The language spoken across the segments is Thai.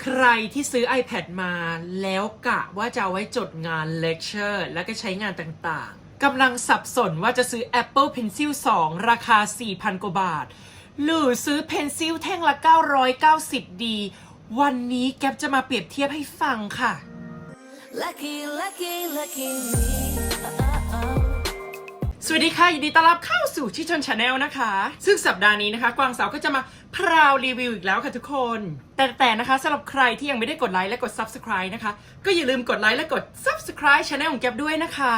ใครที่ซื้อ iPad มาแล้วกะว่าจะเอาไว้จดงานเลคเชอร์แล้วก็ใช้งานต่างๆกำลังสับสนว่าจะซื้อ Apple Pencil 2 ราคา 4,000 กว่าบาท หรือซื้อ Pencil แท่งละ 990 ดี วันนี้แก๊ปจะมาเปรียบเทียบให้ฟังค่ะ Lucky, lucky, lucky me. Uh-oh. สวัสดีค่ะ ยินดีต้อนรับเข้าสู่ชิชนชาแนลนะคะ ซึ่งสัปดาห์นี้นะคะ กวางสาวก็จะมาพราวรีวิวอีกแล้วค่ะทุกคน แต่แต่นะคะสำหรับใครที่ยังไม่ได้กดไลค์และกด Subscribe นะคะ ก็อย่าลืมกดไลค์และกด Subscribe ช anel ของแก๊บด้วยนะคะ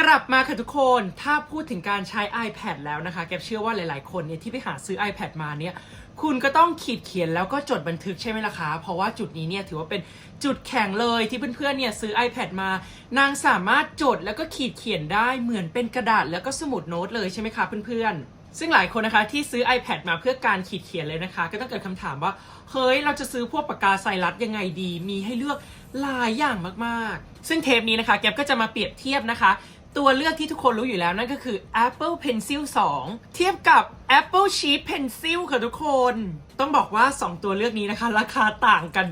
กลับมาค่ะทุกคนถ้าพูดถึงการใช้ iPad แล้วนะคะ แก๊บเชื่อว่าหลายๆ คนเนี่ยที่ไปหาซื้อ iPad มาเนี่ย คุณก็ต้องขีดเขียนแล้วก็จดบันทึกใช่ไหมล่ะคะ เพราะว่าจุดนี้เนี่ยถือว่าเป็นจุดแข็งเลยที่เพื่อนๆเนี่ยซื้อ iPad มา นางสามารถจดแล้วก็ขีดเขียนได้เหมือนเป็นกระดาษแล้วก็สมุดโน้ตเลยใช่ไหมคะเพื่อนๆซึ่งหลายคนนะคะที่ซื้อ iPad มาเพื่อการขีดเขียนเลยนะคะ ก็ต้องเกิดคำถามว่า เฮ้ย เราจะซื้อพวกปากกาไซรัสยังไงดี มีให้เลือกหลายอย่างมากๆ ซึ่งเทปนี้นะคะแก๊ปก็จะมาเปรียบเทียบนะคะ ตัวเลือกที่ทุกคนรู้อยู่แล้วนั่นก็คือ Apple Pencil 2 เทียบกับ Apple Sheet Pencil ค่ะทุกคน ต้องบอกว่า 2 ตัวเลือกนี้นะคะ ราคาต่างกัน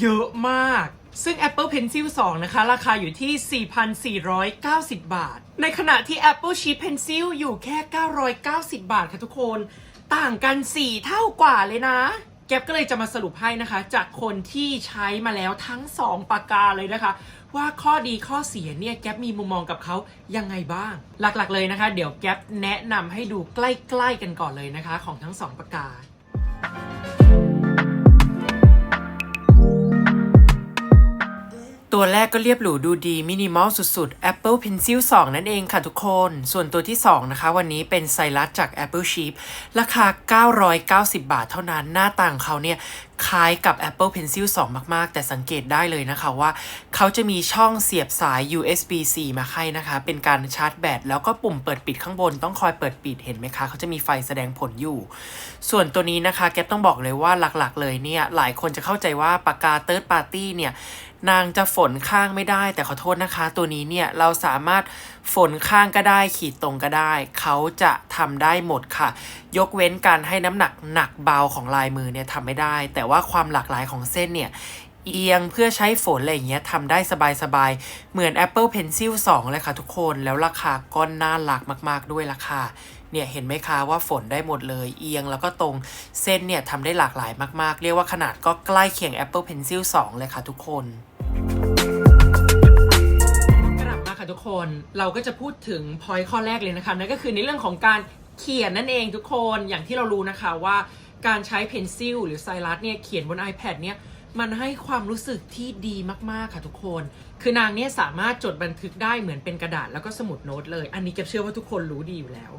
เยอะมาก ซึ่ง Apple Pencil 2 นะคะ ราคาอยู่ที่ 4,490 บาท ในขณะที่ Apple Sheet Pencil อยู่แค่ 990 บาทค่ะทุกคน ต่างกัน 4 เท่ากว่าเลยนะ แก๊บก็เลยจะมาสรุปให้นะคะ จากคนที่ใช้มาแล้วทั้ง 2 ปากกาเลยนะคะ ว่าข้อดีข้อเสียเนี่ยแก๊ปมีมุมมองกับเขายังไงบ้าง หลักๆเลยนะคะ เดี๋ยวแก๊ปแนะนำให้ดูใกล้ๆกันก่อนเลยนะคะ ของทั้ง 2 ปากกา ตัวแรกก็เรียบหรูดูดี มินิมอลสุดๆ Apple Pencil 2 นั่นเองค่ะทุกคน ส่วนตัวที่ 2 นะคะ วันนี้เป็นไซรัสจาก Apple Sheep ราคา 990 บาทเท่านั้น หน้าต่างเขาเนี่ยคล้ายกับ Apple Pencil 2 มาก ๆ แต่สังเกตได้เลยนะคะว่า เขาจะมีช่องเสียบสาย USB-C มาให้นะคะ เป็นการชาร์จแบต แล้วก็ปุ่มเปิดปิดข้างบน ต้องคอยเปิดปิดเห็นไหมคะ เขาจะมีไฟแสดงผลอยู่ ส่วนตัวนี้นะคะ แกต้องบอกเลยว่าหลักๆ เลยเนี่ย หลายคนจะเข้าใจว่าปากกา Third Party เนี่ย นางจะฝนข้างไม่ได้ แต่ขอโทษนะคะ ตัวนี้เนี่ยเราสามารถฝนข้างก็ได้ขีดตรงก็ได้ เขาจะทำได้หมดค่ะ ยกเว้นการให้น้ำหนักหนักเบาของลายมือเนี่ยทำไม่ได้ แต่ว่าความหลากหลายของเส้นเนี่ยเอียงเพื่อใช้ฝนอะไรอย่างเงี้ยทำได้สบายๆ เหมือน Apple Pencil 2 เลยค่ะทุกคนแล้วราคาก็น่ารักมากๆด้วยราคาเนี่ยเห็นไหมคะว่าฝนได้หมดเลย เอียงแล้วก็ตรงเส้นเนี่ยทำได้หลากหลายมากๆ เรียกว่าขนาดก็ใกล้เคียง Apple Pencil 2 เลยค่ะทุกคน กลับมาค่ะทุกคนเราก็จะพูดถึงพอยข้อแรกเลยนะคะนั่นก็คือในเรื่องของการเขียนนั่นเองทุกคนอย่างที่เรารู้นะคะว่าการใช้เพนซิลหรือไซรัสเนี่ยเขียนบน iPad เนี่ยมันให้ความรู้สึกที่ดีมาก ๆ ค่ะทุกคน คือนางเนี่ยสามารถจดบันทึกได้เหมือนเป็นกระดาษแล้วก็สมุดโน้ตเลย อันนี้เก็บเชื่อว่าทุกคนรู้ดีอยู่แล้ว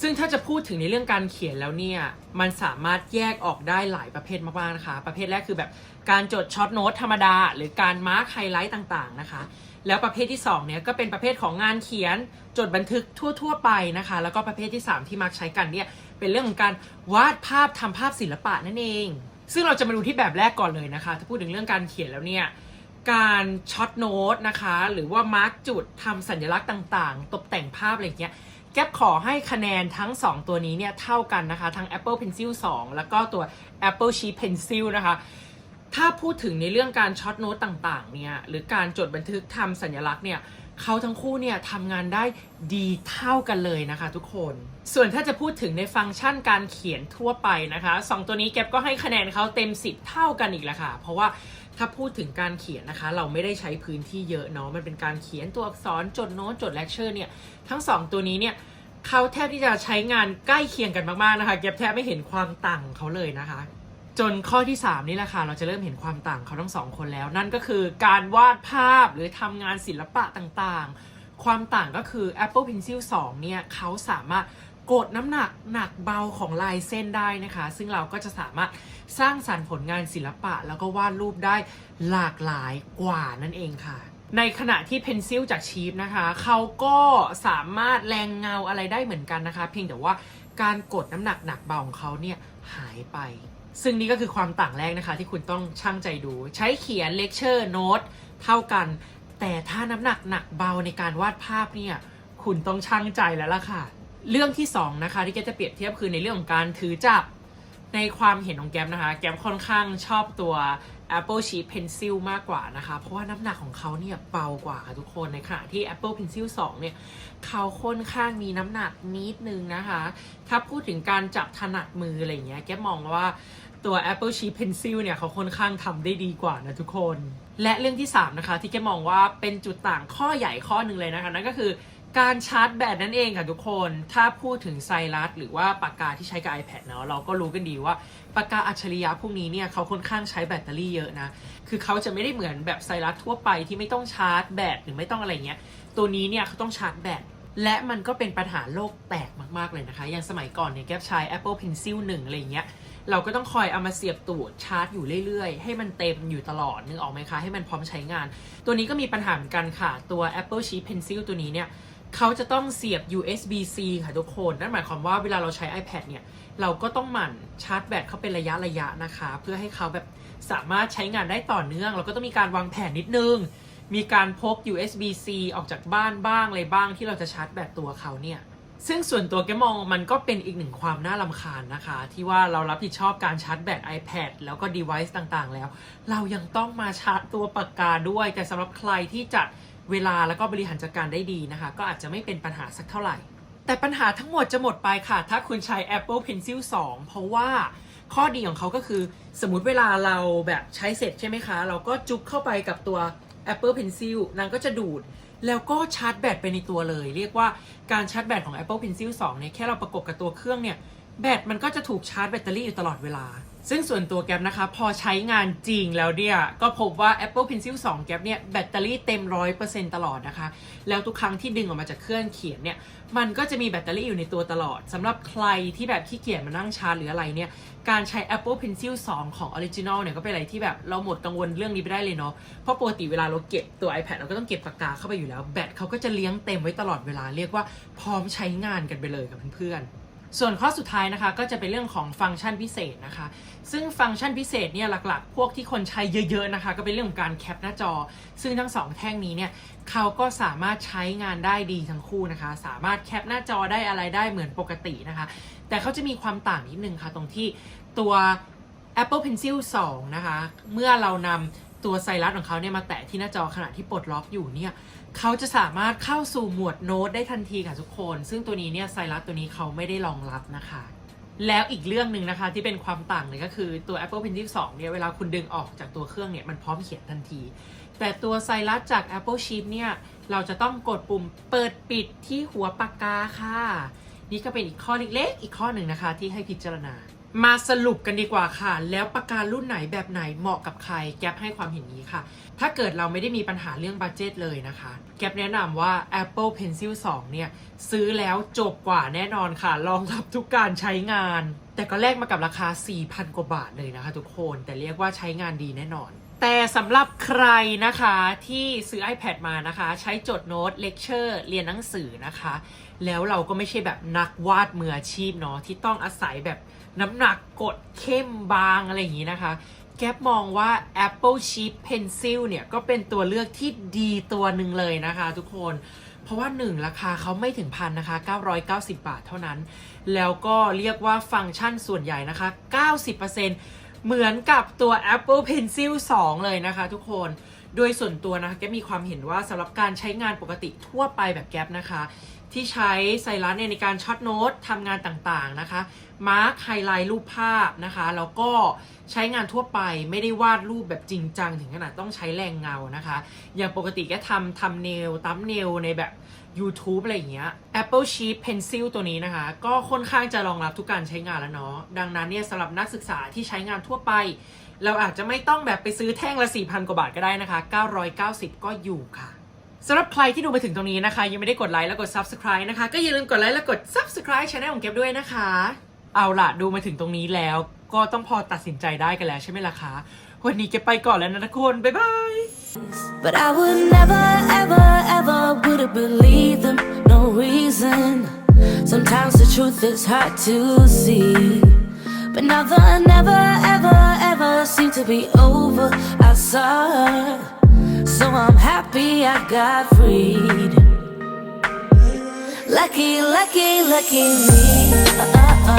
ซึ่งถ้าจะพูดถึงในเรื่องการเขียนแล้วเนี่ย มันสามารถแยกออกได้หลายประเภทมากๆนะคะ ประเภทแรกคือแบบการจดช็อตโน้ตธรรมดา หรือการมาร์คไฮไลท์ต่างๆนะคะ แล้วประเภทที่2เนี่ยก็เป็นประเภทของงานเขียนจดบันทึกทั่ว ๆ ไปนะคะ แล้วก็ประเภทที่ 3 ที่มักใช้กันเนี่ยเป็นเรื่องของการวาดภาพทำภาพศิลปะนั่นเอง ซึ่งเราจะมาดูที่แบบแรกก่อนเลยนะคะ ถ้าพูดถึงเรื่องการเขียนแล้วเนี่ยการช็อตโน้ตนะคะ หรือว่ามาร์กจุดทำสัญลักษณ์ต่าง ๆ ตกแต่งภาพอะไรเงี้ย แก๊ปขอให้คะแนนทั้ง 2 ตัวนี้เนี่ยเท่ากันนะคะ ทั้ง Apple Pencil 2 แล้วก็ตัว Apple Sheet Pencil นะคะ ถ้าพูดถึงในเรื่องการช็อตโน้ตต่างๆเนี่ยหรือการจดบันทึกทำสัญลักษณ์เนี่ยเขาทั้งคู่เนี่ยทำงานได้ดีเท่ากันเลยนะคะทุกคน ส่วนถ้าจะพูดถึงในฟังก์ชันการเขียนทั่วไปนะคะสองตัวนี้แก๊ปก็ให้คะแนนเขาเต็ม 10 เท่ากันอีกแล้วค่ะ เพราะว่า ถ้าพูดถึงการเขียนนะคะ เราไม่ได้ใช้พื้นที่เยอะเนาะมันเป็นการเขียนตัวอักษรจดโน้ตจดเลคเชอร์เนี่ยทั้งสองตัวนี้เนี่ยเขาแทบที่จะใช้งานใกล้เคียงกันมากๆนะคะเก็บแทบไม่เห็นความต่างของเขาเลยนะคะ จนข้อที่ 3 นี่แหละค่ะเราจะเริ่มเห็นความต่างเขาทั้งสองคนแล้ว นั่นก็คือการวาดภาพหรือทำงานศิลปะต่างๆ ความต่างก็คือ Apple Pencil 2 เนี่ยเขาสามารถ กดน้ำหนักหนักเบาของลายเส้นได้นะคะ ซึ่งเราก็จะสามารถสร้างสรรค์ผลงานศิลปะ แล้วก็วาดรูปได้หลากหลายกว่านั่นเองค่ะ ในขณะที่เพนซิลจากชีฟนะคะ เขาก็สามารถแรงเงาอะไรได้เหมือนกันนะคะ เพียงแต่ว่าการกดน้ำหนักหนักเบาของเขาเนี่ยหายไป ซึ่งนี่ก็คือความต่างแรกนะคะ ที่คุณต้องช่างใจดู ใช้เขียนเลคเชอร์โน้ตเท่ากัน แต่ถ้าน้ำหนักหนักเบาในการวาดภาพเนี่ยคุณต้องช่างใจแล้วล่ะค่ะ เรื่องที่สองนะคะที่แกจะเปรียบเทียบคือในเรื่องของการถือจับในความเห็นของแก๊ปนะคะ แก๊ปค่อนข้างชอบตัว Apple Sheet Pencil มากกว่านะคะ เพราะว่าน้ำหนักของเขาเนี่ยเบากว่าค่ะทุกคนในขณะที่ Apple Pencil 2 เนี่ย เขาค่อนข้างมีน้ำหนักนิดนึงนะคะ ถ้าพูดถึงการจับถนัดมืออะไรเงี้ย แกมองว่าตัว Apple Sheet Pencil เนี่ย เขาค่อนข้างทำได้ดีกว่านะทุกคน และเรื่องที่ 3 นะคะ ที่แกมองว่าเป็นจุดต่างข้อใหญ่ข้อหนึ่งเลยนะคะนั่นก็คือ การชาร์จแบตนั่นเองค่ะทุกคน ถ้าพูดถึงไซรัสหรือว่าปากกาที่ใช้กับ iPad เนาะเราก็รู้กันดีว่าปากกาอัจฉริยะพวกนี้เนี่ยเขาค่อนข้างใช้แบตเตอรี่เยอะนะ คือเขาจะไม่ได้เหมือนแบบไซรัสทั่วไปที่ไม่ต้องชาร์จแบตหรือไม่ต้องอะไรเงี้ย ตัวนี้เนี่ยเขาต้องชาร์จแบตและมันก็เป็นปัญหาโลกแตกมากๆเลยนะคะ อย่างสมัยก่อนเนี่ยแก๊ปใช้ Apple Pencil 1 อะไรเงี้ย เราก็ต้องคอยเอามาเสียบตูดชาร์จอยู่เรื่อยๆ ให้มันเต็มอยู่ตลอดนึกออกไหมคะ ให้มันพร้อมใช้งาน ตัวนี้ก็มีปัญหาเหมือนกันค่ะ ตัว Apple Sheet Pencil ตัวนี้เนี่ย เขาจะต้องเสียบ USB-C ค่ะทุกคน นั่นหมายความว่าเวลาเราใช้ iPad เนี่ย เราก็ต้องหมั่นชาร์จแบตเขาเป็นระยะระยะนะคะ เพื่อให้เขาแบบสามารถใช้งานได้ต่อเนื่อง เราก็ต้องมีการวางแผนนิดนึง มีการพก USB-C ออกจากบ้านบ้างอะไรบ้างที่เราจะชาร์จแบตตัวเขาเนี่ย ซึ่งส่วนตัวแกมองมันก็เป็นอีกหนึ่งความน่าลำคาญนะคะ ที่ว่าเรารับผิดชอบการชาร์จแบต iPad แล้วก็ device ต่างๆ แล้ว เรายังต้องมาชาร์จตัวปากกาด้วย แต่สำหรับใครที่จัด เวลาแล้วก็บริหารจัดการได้ดีนะคะ ก็อาจจะไม่เป็นปัญหาสักเท่าไหร่ แต่ปัญหาทั้งหมดจะหมดไปค่ะ ถ้าคุณใช้ Apple Pencil 2 เพราะว่าข้อดีของเขาก็คือ สมมติเวลาเราแบบใช้เสร็จใช่ไหมคะ เราก็จุ๊บเข้าไปกับตัว Apple Pencil นางก็จะดูด แล้วก็ชาร์จแบตไปในตัวเลย เรียกว่าการชาร์จแบตของ Apple Pencil 2 เนี่ย แค่เราประกบกับตัวเครื่องเนี่ย แบตมันก็จะถูกชาร์จแบตเตอรี่อยู่ตลอดเวลา ซึ่งส่วนตัวแก๊ปนะคะ พอใช้งานจริงแล้วเนี่ย ก็พบว่า Apple Pencil 2 แก๊ปเนี่ย แบตเตอรี่เต็ม 100%ตลอดนะคะ แล้วทุกครั้งที่ดึงออกมาจากเครื่องเขียนเนี่ย มันก็จะมีแบตเตอรี่อยู่ในตัวตลอดสำหรับใครที่แบบขี้เกียจมานั่งชาร์จหรืออะไรเนี่ย การใช้ Apple Pencil 2 ของ Original เนี่ย ก็เป็นอะไรที่แบบเราหมดกังวลเรื่องนี้ไปได้เลยเนาะเพราะปกติเวลาเราเก็บตัว iPad เราก็ต้องเก็บปากกาเข้าไปอยู่แล้วแบตเขาก็จะเลี้ยงเต็มไว้ตลอดเวลาเรียกว่าพร้อมใช้งานกันไปเลยกับเพื่อนๆ ส่วนข้อสุดท้ายนะคะก็จะเป็นเรื่องของฟังก์ชันพิเศษนะคะ ซึ่งฟังก์ชันพิเศษเนี่ยหลักๆ พวกที่คนใช้เยอะๆนะคะ ก็เป็นเรื่องของการแคปหน้าจอ ซึ่งทั้งสองแท่งนี้เนี่ยเขาก็สามารถใช้งานได้ดีทั้งคู่นะคะ สามารถแคปหน้าจอได้อะไรได้เหมือนปกตินะคะ แต่เขาจะมีความต่างนิดนึงค่ะ ตรงที่ตัว Apple Pencil 2 นะคะ เมื่อเรานำ ตัวไซรัสของเขาเนี่ยมาแตะที่หน้าจอขณะที่ปลดล็อกอยู่เนี่ยเขาจะสามารถเข้าสู่หมวดโน้ตได้ทันทีค่ะทุกคน ซึ่งตัวนี้เนี่ยไซรัสตัวนี้เขาไม่ได้รองรับนะคะแล้วอีกเรื่องหนึ่งนะคะที่เป็นความต่างเลยก็คือตัว Apple Pencil 2เนี่ยเวลาคุณดึงออกจากตัวเครื่องเนี่ยมันพร้อมเขียนทันที แต่ตัวไซรัสจาก Apple Sheet เนี่ยเราจะต้องกดปุ่มเปิดปิดที่หัวปากกาค่ะ นี่ก็เป็นอีกข้อเล็กๆอีกข้อหนึ่งนะคะที่ให้พิจารณา มาสรุปกันดีกว่าค่ะ แล้วปากการุ่นไหนแบบไหนเหมาะกับใคร แก๊ปให้ความเห็นนี้ค่ะ ถ้าเกิดเราไม่ได้มีปัญหาเรื่องบัตเจตเลยนะคะ แก๊ปแนะนำว่า Apple Pencil 2 เนี่ย ซื้อแล้วจบกว่าแน่นอนค่ะ รองรับทุกการใช้งาน แต่ก็แลกมากับราคา 4,000 กว่าบาทเลยนะคะทุกคน แต่เรียกว่าใช้งานดีแน่นอน แต่สำหรับใครนะคะที่ซื้อ iPad มานะคะ ใช้จดโน้ตเลคเชอร์เรียนหนังสือนะคะ แล้วเราก็ไม่ใช่แบบนักวาดมืออาชีพเนาะที่ต้องอาศัยแบบน้ำหนักกดเข้มบางอะไรอย่างนี้นะคะ แกปมองว่า Apple Sheet Pencil เนี่ย ก็เป็นตัวเลือกที่ดีตัวหนึ่งเลยนะคะทุกคน เพราะว่า 1 ราคาเขาไม่ถึงพันนะคะ 990 บาทเท่านั้น แล้วก็เรียกว่าฟังก์ชันส่วนใหญ่นะคะ 90%เหมือนกับตัว Apple Pencil 2 เลยนะคะทุกคน โดยส่วนตัวนะคะแกมีความเห็นว่าสำหรับการใช้งานปกติทั่วไปแบบแกปนะคะ ที่ใช้ไซรัสเนี่ยในการช็อตโน้ตทำงานต่างๆนะคะ มาร์คไฮไลท์รูปภาพนะคะ แล้วก็ใช้งานทั่วไปไม่ได้วาดรูปแบบจริงจัง ถึงขนาดต้องใช้แรงเงานะคะ อย่างปกติแกทำทำเนลตั้มเนลในแบบ YouTube อะไรอย่างเงี้ย Apple Sheet Pencil ตัวนี้นะคะ ก็ค่อนข้างจะรองรับทุกการใช้งานแล้วเนาะ ดังนั้นเนี่ยสำหรับนักศึกษาที่ใช้งานทั่วไป เราอาจจะไม่ต้องแบบไปซื้อแท่งละ4,000 กว่าบาทก็ได้นะคะ 990 ก็อยู่ค่ะ สำหรับใครที่ดูมาถึงตรงนี้นะคะ ยังไม่ได้กดไลค์และกด Subscribe นะคะ ก็อย่าลืมกดไลค์และกด Subscribe ช่องของเก็บด้วยนะคะ เอาล่ะดูมาถึงตรงนี้แล้ว ก็ต้องพอตัดสินใจได้กันแล้วใช่ไหมล่ะคะ วันนี้เก็บไปก่อนแล้วนะทุกคน บ๊ายบาย But I would never, ever, ever would have believed them. No reason. Sometimes the truth is hard to see. But now the never, ever, ever seem to be over. I saw her. So I'm happy I got freed. Lucky, lucky, lucky me. Uh, uh, uh.